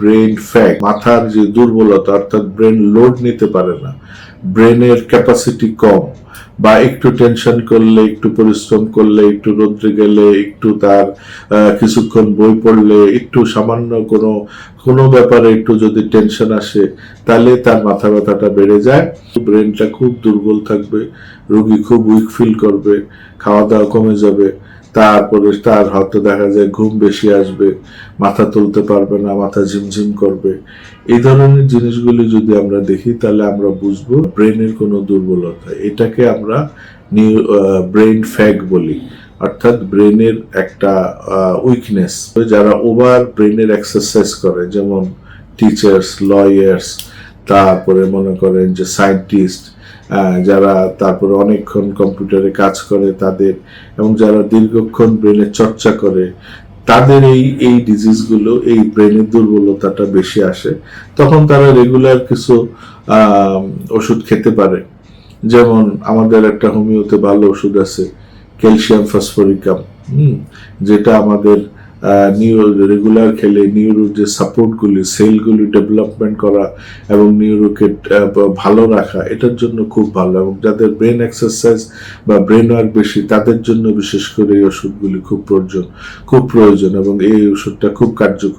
Brain ফ্যাক মাথার যে দুর্বলতা অর্থাৎ ব্রেন লোড নিতে পারে না ব্রেনের ক্যাপাসিটি কম বা একটু টেনশন করলে, একটু পরিশ্রম করলে, একটু রোদ্রে গেলে, একটু তার কিছুক্ষণ বই পড়লে, একটু সামান্য কোনো কোনো ব্যাপারে একটু যদি টেনশন আসে, তাহলে তার মাথা ব্যথাটা বেড়ে যায়। ব্রেনটা খুব দুর্বল থাকবে, রোগী খুব উইক ফিল করবে খাওয়া দাওয়া কমে যাবে, তারপরে তার হয়তো দেখা যায় ঘুম বেশি আসবে, মাথা তুলতে পারবে না, মাথা ঝিমঝিম করবে। এই ধরনের জিনিসগুলি যদি আমরা দেখি, তাহলে আমরা বুঝব ব্রেনের কোনো দুর্বলতা। এটাকে আমরা নিউ ব্রেন ফ্যাগ বলি। অর্থাৎ ব্রেনের একটা উইকনেস যারা ওভার ব্রেনের এক্সারসাইজ করে, যেমন টিচার্স লয়ার্স তারপরে মনে করেন যে সায়েন্টিস্ট যারা তারপরে অনেকক্ষণ কম্পিউটারে কাজ করে তাদের, এবং যারা দীর্ঘক্ষণ ব্রেনের চর্চা করে, তাদের এই এই ডিজিজগুলো এই ব্রেনের দুর্বলতাটা বেশি আসে। তখন তারা রেগুলার কিছু ওষুধ খেতে পারে। যেমন আমাদের একটা হোমিওতে ভালো ওষুধ আছে, ক্যালসিয়াম ফসফরিকাম, হুম, যেটা আমাদের নিউরো রেগুলার খেলে নিউরোর যে সাপোর্টগুলি সেলগুলি ডেভেলপমেন্ট করা এবং নিউরোকে ভালো রাখা, এটার জন্য খুব ভালো এবং যাদের ব্রেন এক্সারসাইজ বা ব্রেন ওয়ার্ক বেশি, তাদের জন্য বিশেষ করে এই ওষুধগুলি খুব প্রয়োজন খুব প্রয়োজন এবং এই ওষুধটা খুব কার্যকরী।